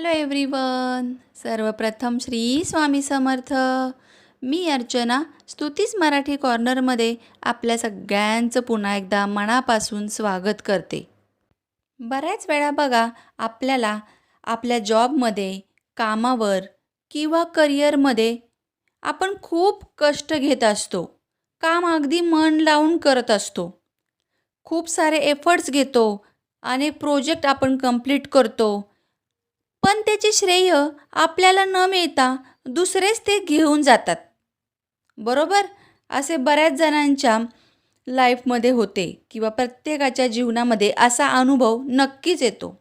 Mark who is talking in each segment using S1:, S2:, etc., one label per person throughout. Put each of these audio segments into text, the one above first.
S1: Hello everyone. सर्वप्रथम श्री स्वामी समर्थ. मी अर्चना स्तुतीच मराठी कॉर्नरमध्ये आपल्या सगळ्यांचं पुन्हा एकदा मनापासून स्वागत करते. बऱ्याच वेळा बघा आपल्याला आपल्या जॉबमध्ये कामावर किंवा करिअरमध्ये आपण खूप कष्ट घेत असतो. काम अगदी मन लावून करत असतो. खूप सारे एफर्ट्स घेतो आणि प्रोजेक्ट आपण कंप्लीट करतो. पण त्याचे श्रेय आपल्याला न मिळता दुसरेच ते घेऊन जातात. बरोबर? असे बऱ्याच जणांच्या लाईफमध्ये होते किंवा प्रत्येकाच्या जीवनामध्ये असा अनुभव नक्कीच येतो.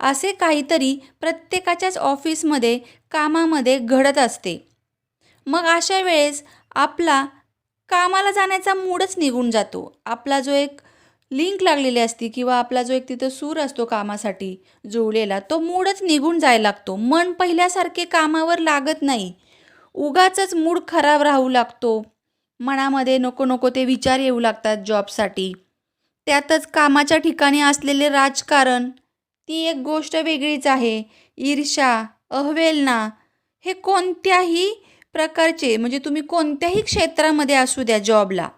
S1: असे काहीतरी प्रत्येकाच्याच ऑफिसमध्ये कामामध्ये घडत असते. मग अशा वेळेस आपला कामाला जाण्याचा मूडच निघून जातो. आपला जो एक लिंक लागलेली असती किंवा आपला जो एक तिथं सूर असतो कामासाठी जुळलेला तो मूडच निघून जायला लागतो. मन पहिल्यासारखे कामावर लागत नाही. उगाचच मूड खराब राहू लागतो. मनामध्ये नको नको ते विचार येऊ लागतात जॉबसाठी. त्यातच कामाच्या ठिकाणी असलेले राजकारण ती एक गोष्ट वेगळीच आहे. ईर्षा अहवेलना हे कोणत्याही प्रकारचे म्हणजे तुम्ही कोणत्याही क्षेत्रामध्ये असू द्या जॉबला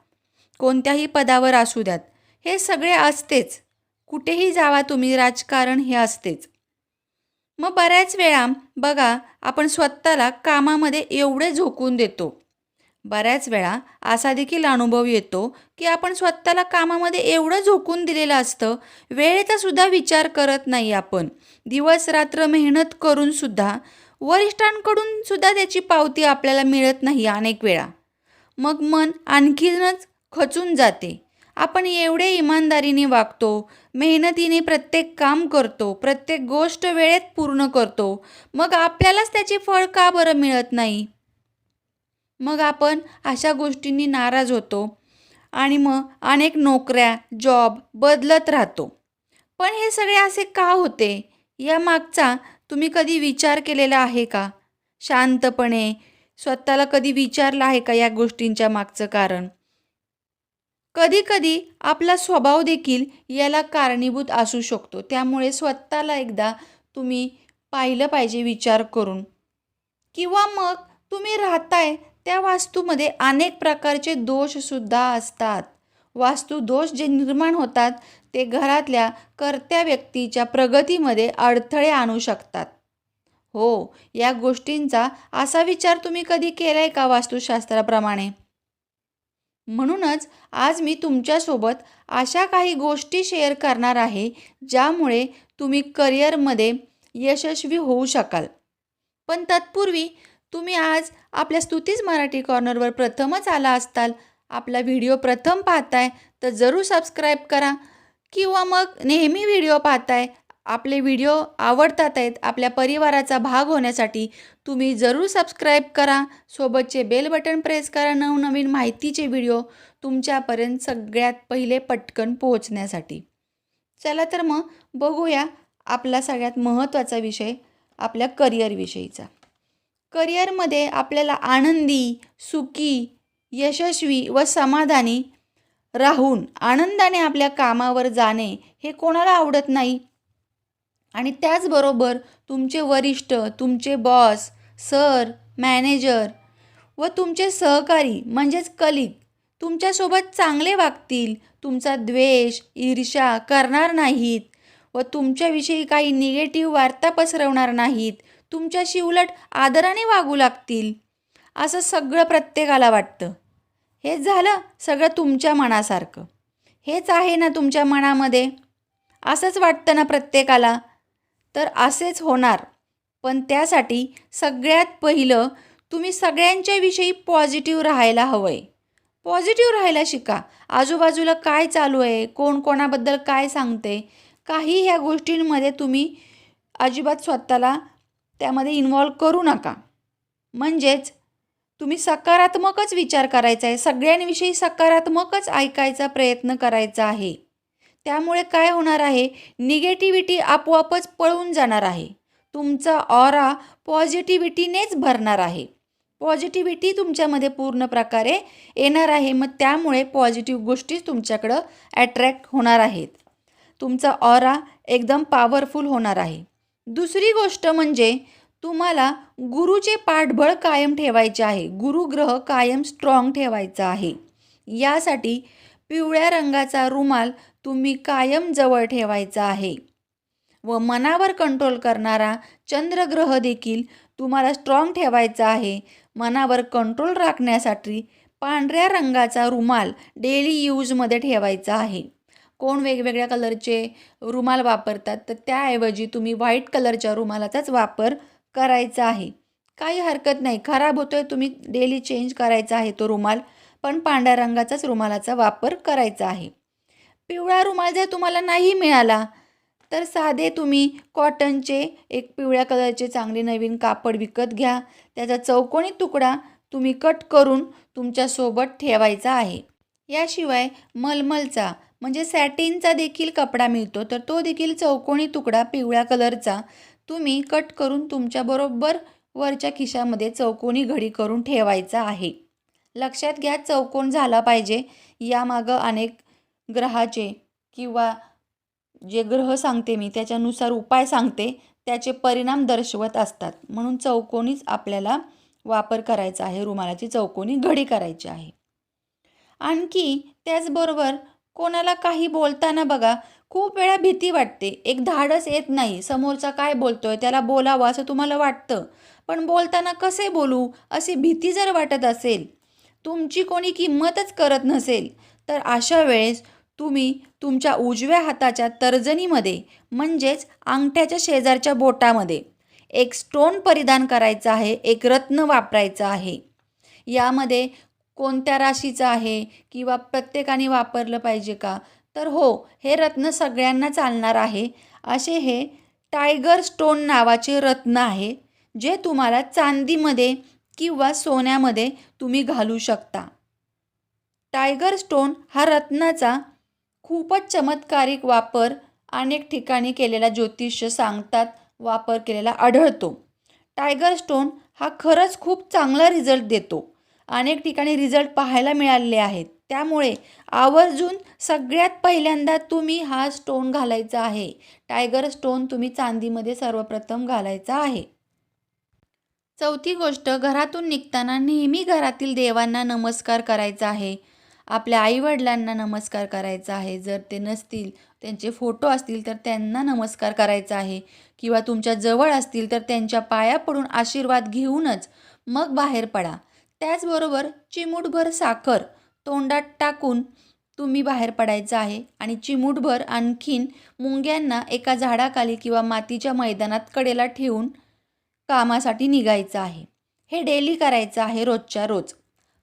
S1: कोणत्याही पदावर असू द्यात. हे सगळे असतेच. कुठेही जावा तुम्ही राजकारण हे असतेच. मग बऱ्याच वेळा बघा आपण स्वतःला कामामध्ये एवढे झोकून देतो. बऱ्याच वेळा असा देखील अनुभव येतो की आपण स्वतःला कामामध्ये एवढं झोकून दिलेलं असतं वेळेचा सुद्धा विचार करत नाही आपण. दिवस रात्र मेहनत करून सुद्धा वरिष्ठांकडून सुद्धा त्याची पावती आपल्याला मिळत नाही अनेक वेळा. मग मन आणखीनच खचून जाते. आपण एवढे इमानदारीने वागतो मेहनतीने प्रत्येक काम करतो प्रत्येक गोष्ट वेळेत पूर्ण करतो मग आपल्यालाच त्याचे फळ का बरं मिळत नाही? मग आपण अशा गोष्टींनी नाराज होतो आणि मग अनेक नोकऱ्या जॉब बदलत राहतो. पण हे सगळे असे का होते? या मागचा तुम्ही कधी विचार केलेला आहे का? शांतपणे स्वतःला कधी विचारलं आहे का या गोष्टींच्या मागचं कारण? कधीकधी आपला स्वभाव देखील याला कारणीभूत असू शकतो. त्यामुळे स्वतःला एकदा तुम्ही पाहिलं पाहिजे विचार करून. किंवा मग तुम्ही राहताय त्या वास्तूमध्ये अनेक प्रकारचे दोषसुद्धा असतात. वास्तू दोष जे निर्माण होतात ते घरातल्या कर्त्या व्यक्तीच्या प्रगतीमध्ये अडथळे आणू शकतात. हो या गोष्टींचा असा विचार तुम्ही कधी केला आहे का वास्तुशास्त्राप्रमाणे? म्हणूनच आज मी तुमच्यासोबत अशा काही गोष्टी शेअर करणार आहे ज्यामुळे तुम्ही करिअरमध्ये यशस्वी होऊ शकाल. पण तत्पूर्वी तुम्ही आज आपल्या स्तुतीज मराठी कॉर्नरवर प्रथमच आला असताल आपला व्हिडिओ प्रथम पाहताय तर जरूर सबस्क्राईब करा किंवा मग नेहमी व्हिडिओ पाहताय आपले व्हिडिओ आवडतात आहेत आपल्या परिवाराचा भाग होण्यासाठी तुम्ही जरूर सबस्क्राईब करा. सोबतचे बेल बटन प्रेस करा नवनवीन माहितीचे व्हिडिओ तुमच्यापर्यंत सगळ्यात पहिले पटकन पोहोचण्यासाठी. चला तर मग बघूया आपला सगळ्यात महत्त्वाचा विषय आपल्या करिअरविषयीचा करिअरमध्ये आपल्याला आनंदी सुखी यशस्वी व समाधानी राहून आनंदाने आपल्या कामावर जाणे हे कोणाला आवडत नाही? आणि त्याचबरोबर तुमचे वरिष्ठ तुमचे बॉस सर मॅनेजर व तुमचे सहकारी म्हणजेच कलिग तुमच्यासोबत चांगले वागतील तुमचा द्वेष ईर्षा करणार नाहीत व तुमच्याविषयी काही निगेटिव्ह वार्ता पसरवणार नाहीत तुमच्याशी उलट आदराने वागू लागतील असं सगळं प्रत्येकाला वाटतं. हेच झालं सगळं तुमच्या मनासारखं. हेच आहे ना तुमच्या मनामध्ये? असंच वाटतं ना प्रत्येकाला? तर असेच होणार. पण त्यासाठी सगळ्यात पहिलं तुम्ही सगळ्यांच्याविषयी पॉझिटिव्ह राहायला हवं आहे पॉझिटिव्ह राहायला शिका. आजूबाजूला काय चालू आहे? कोण कोणाबद्दल काय सांगते? काही ह्या गोष्टींमध्ये तुम्ही अजिबात स्वतःला त्यामध्ये इन्वॉल्व करू नका. म्हणजेच तुम्ही सकारात्मकच विचार करायचा आहे. सगळ्यांविषयी सकारात्मकच ऐकायचा प्रयत्न करायचा आहे. त्यामुळे काय होणार आहे? निगेटिव्हिटी आपोआपच पळून जाणार आहे. तुमचा ऑरा पॉझिटिव्हिटीनेच भरणार आहे. पॉझिटिव्हिटी तुमच्यामध्ये पूर्ण प्रकारे येणार आहे. मग त्यामुळे पॉझिटिव्ह गोष्टीच तुमच्याकडं ॲट्रॅक्ट होणार आहेत. तुमचा ऑरा एकदम पॉवरफुल होणार आहे. दुसरी गोष्ट म्हणजे तुम्हाला गुरुचे पाठबळ कायम ठेवायचे आहे. गुरुग्रह कायम स्ट्रॉंग ठेवायचा आहे. यासाठी पिवळ्या रंगाचा रुमाल तुम्ही कायम जवळ ठेवायचा आहे. व मनावर कंट्रोल करणारा चंद्रग्रह देखील तुम्हाला स्ट्रॉंग ठेवायचा आहे. मनावर कंट्रोल राखण्यासाठी पांढऱ्या रंगाचा रुमाल डेली यूजमध्ये ठेवायचा आहे. कोण वेगवेगळ्या कलरचे रुमाल वापरतात तर त्याऐवजी तुम्ही व्हाईट कलरच्या रुमालाचाच वापर करायचा आहे. काही हरकत नाही खराब होतोय तुम्ही डेली चेंज करायचा आहे तो रुमाल. पण पांढऱ्या रंगाचाच रुमालाचा वापर करायचा आहे. पिवळा रुमाल जर तुम्हाला नाही मिळाला तर साधे तुम्ही कॉटनचे एक पिवळ्या कलरचे चांगले नवीन कापड विकत घ्या. त्याचा चौकोनी तुकडा तुम्ही कट करून तुमच्यासोबत ठेवायचा आहे. याशिवाय मलमलचा म्हणजे सॅटिनचा देखील कपडा मिळतो तर तो देखील चौकोनी तुकडा पिवळ्या कलरचा तुम्ही कट करून तुमच्याबरोबर वरच्या खिशामध्ये चौकोनी घडी करून ठेवायचा आहे. लक्षात घ्या चौकोन झाला पाहिजे. यामागं अनेक ग्रहाचे किंवा जे ग्रह सांगते मी त्याच्यानुसार उपाय सांगते त्याचे परिणाम दर्शवत असतात. म्हणून चौकोनीच आपल्याला वापर करायचा आहे रुमालाची चौकोनी घडी करायची आहे. आणखी त्याचबरोबर कोणाला काही बोलताना बघा खूप वेळा भीती वाटते. एक धाडस येत नाही. समोरचा काय बोलतोय त्याला बोलावं असं तुम्हाला वाटतं. पण बोलताना कसे बोलू अशी भीती जर वाटत असेल तुमची कोणी किंमतच करत नसेल तर अशा वेळेस तुम्ही तुमच्या उजव्या हाताच्या तर्जनीमध्ये म्हणजेच अंगठ्याच्या शेजारच्या बोटामध्ये एक स्टोन परिधान करायचं आहे एक रत्न वापरायचं आहे. यामध्ये कोणत्या राशीचं आहे किंवा प्रत्येकाने वापरलं पाहिजे का? तर हो हे रत्न सगळ्यांना चालणार आहे. असे हे टायगर स्टोन नावाचे रत्न आहे जे तुम्हाला चांदीमध्ये किंवा सोन्यामध्ये तुम्ही घालू शकता. टायगर स्टोन हा रत्नाचा खूपच चमत्कारिक वापर अनेक ठिकाणी केलेला ज्योतिष सांगतात वापर केलेला आढळतो. टायगर स्टोन हा खरंच खूप चांगला रिझल्ट देतो. अनेक ठिकाणी रिझल्ट पाहायला मिळालेले आहेत. त्यामुळे आवर्जून सगळ्यात पहिल्यांदा तुम्ही हा स्टोन घालायचा आहे. टायगर स्टोन तुम्ही चांदीमध्ये सर्वप्रथम घालायचा आहे. चौथी गोष्ट घरातून निघताना नेहमी घरातील देवांना नमस्कार करायचा आहे. आपल्या आईवडिलांना नमस्कार करायचा आहे. जर ते नसतील त्यांचे फोटो असतील तर त्यांना नमस्कार करायचा आहे. किंवा तुमच्या जवळ असतील तर त्यांच्या पाया पडून आशीर्वाद घेऊनच मग बाहेर पडा. त्याचबरोबर चिमूटभर साखर तोंडात टाकून तुम्ही बाहेर पडायचं आहे. आणि चिमूटभर आणखीन मुंग्यांना एका झाडाखाली किंवा मातीच्या मैदानात कडेला ठेवून कामासाठी निघायचं आहे. हे डेली करायचं आहे रोजच्या रोज.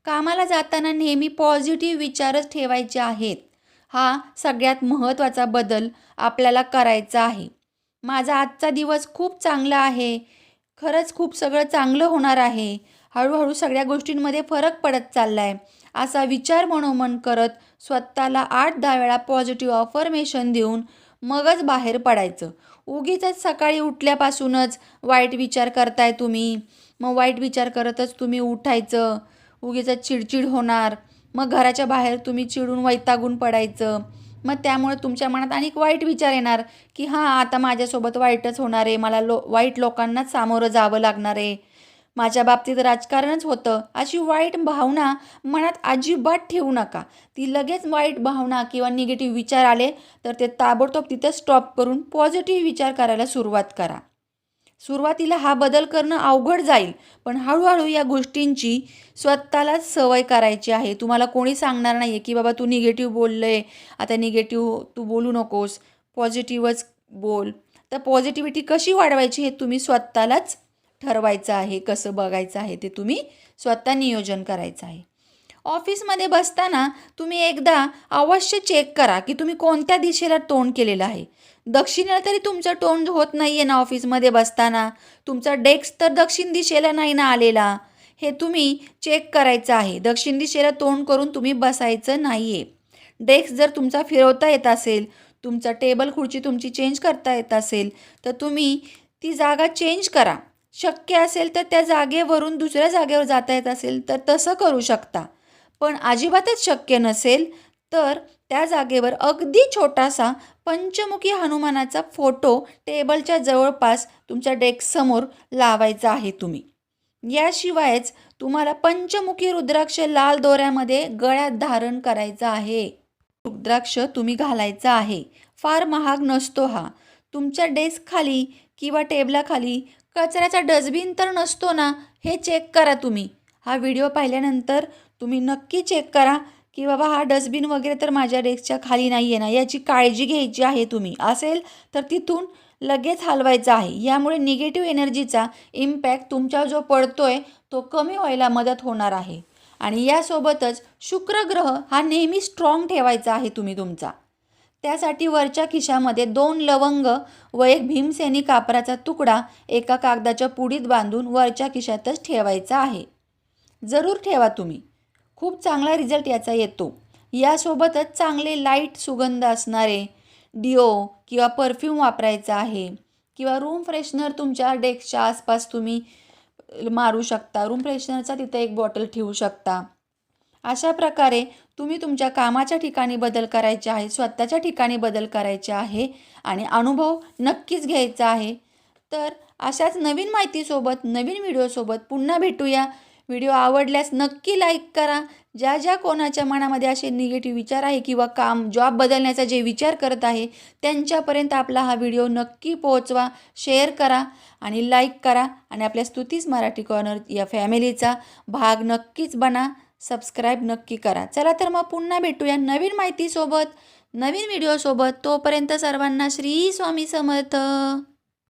S1: कामाला जाताना नेहमी पॉझिटिव्ह विचारच ठेवायचे आहेत. हा सगळ्यात महत्त्वाचा बदल आपल्याला करायचा आहे. माझा आजचा दिवस खूप चांगला आहे. खरंच खूप सगळं चांगलं होणार आहे. हळूहळू सगळ्या गोष्टींमध्ये फरक पडत चालला आहे असा विचार मनोमन करत स्वतःला आठ दहा वेळा पॉझिटिव्ह अफर्मेशन देऊन मगच बाहेर पडायचं. उगीच सकाळी उठल्यापासूनच वाईट विचार करताय तुम्ही. मग वाईट विचार करतच तुम्ही उठायचं. उगीच चिडचिड होणार. मग घराच्या बाहेर तुम्ही चिडून वैतागून पडायचं. मग त्यामुळे तुमच्या मनात अनेक वाईट विचार येणार की हां आता माझ्यासोबत वाईटच होणार आहे. मला लो वाईट लोकांनाच सामोरं जावं लागणार आहे. माझ्या बाबतीत राजकारणच होतं. अशी वाईट भावना मनात अजिबात ठेवू नका. ती लगेच वाईट भावना किंवा निगेटिव्ह विचार आले तर ते ताबडतोब तिथं स्टॉप करून पॉझिटिव्ह विचार करायला सुरुवात करा. सुरुवातीला हा बदल करणं अवघड जाईल पण हळूहळू या गोष्टींची स्वतःलाच सवय करायची आहे. तुम्हाला कोणी सांगणार नाही आहे की बाबा तू निगेटिव्ह बोललं आहे आता निगेटिव्ह तू बोलू नकोस पॉझिटिव्हच बोल. तर पॉझिटिव्हिटी कशी वाढवायची हे तुम्ही स्वतःलाच ठरवायचं आहे कसं बघायचं आहे ते तुम्ही स्वतः नियोजन करायचं आहे. ऑफिसमध्ये बसताना तुम्ही एकदा अवश्य चेक करा की तुम्ही कोणत्या दिशेला तोंड केलेलं आहे. दक्षिणेला तरी तुमचं तोंड होत नाही आहे ना ऑफिसमध्ये बसताना. तुमचा डेस्क तर दक्षिण दिशेला नाही ना आलेला. हे तुम्ही चेक करायचं आहे. दक्षिण दिशेला तोंड करून तुम्ही बसायचं नाही आहे डेस्क जर तुमचा फिरवता येत असेल तुमचा टेबल खुर्ची तुमची चेंज करता येत असेल तर तुम्ही ती जागा चेंज करा. शक्य असेल तर त्या जागेवरून दुसऱ्या जागेवर जाता येत असेल तर तसं करू शकता. पण अजिबातच शक्य नसेल तर त्या जागेवर अगदी छोटासा पंचमुखी हनुमानाचा फोटो टेबलच्या जवळपास तुमच्या डेस्कसमोर लावायचा आहे तुम्ही. याशिवायच तुम्हाला पंचमुखी रुद्राक्ष लाल दोऱ्यामध्ये गळ्यात धारण करायचा आहे. रुद्राक्ष तुम्ही घालायचा आहे. फार महाग नसतो हा. तुमच्या डेस्क खाली किंवा टेबलाखाली कचऱ्याचा डस्टबिन तर नसतो ना हे चेक करा तुम्ही. हा व्हिडिओ पाहिल्यानंतर तुम्ही नक्की चेक करा की बाबा हा डस्टबिन वगैरे तर माझ्या डेस्कच्या खाली नाही आहे ना याची काळजी घ्यायची आहे तुम्ही. असेल तर तिथून लगेच हलवायचा आहे. यामुळे निगेटिव्ह एनर्जीचा इम्पॅक्ट तुमच्यावर जो पडतो आहे तो कमी व्हायला मदत होणार आहे. आणि यासोबतच शुक्र ग्रह हा नेहमी स्ट्रॉंग ठेवायचा आहे तुम्ही तुमचा. त्यासाठी वरच्या खिशामध्ये दोन लवंग व एक भीमसेनी कापराचा तुकडा एका कागदाच्या पुडीत बांधून वरच्या खिशातच ठेवायचा आहे. जरूर ठेवा तुम्ही. खूप चांगला रिझल्ट याचा येतो. यासोबतच चांगले लाइट सुगंध असणारे डिओ किंवा परफ्यूम वापरायचा आहे किंवा रूम फ्रेशनर तुमच्या डेस्कच्या आसपास तुम्ही मारू शकता. रूम फ्रेशनरचा तिथे एक बॉटल ठेवू शकता. अशा प्रकारे तुम्ही तुमच्या कामाच्या ठिकाणी बदल करायचे आहे स्वतःच्या ठिकाणी बदल करायचे आहे आणि अनुभव नक्कीच घ्यायचा आहे. तर अशाच नवीन माहितीसोबत नवीन व्हिडिओसोबत पुन्हा भेटूया. व्हिडिओ आवडल्यास नक्की लाईक करा. ज्या ज्या कोणाच्या मनामध्ये असे निगेटिव्ह विचार आहे किंवा काम जॉब बदलण्याचा जे विचार करत आहे त्यांच्यापर्यंत आपला हा व्हिडिओ नक्की पोहोचवा. शेअर करा आणि लाईक करा आणि आपल्या स्तुतीस मराठी कॉर्नर या फॅमिलीचा भाग नक्कीच बना. सबस्क्राईब नक्की करा. चला तर मग पुन्हा भेटूया नवीन माहितीसोबत नवीन व्हिडिओसोबत. तोपर्यंत सर्वांना श्री स्वामी समर्थ.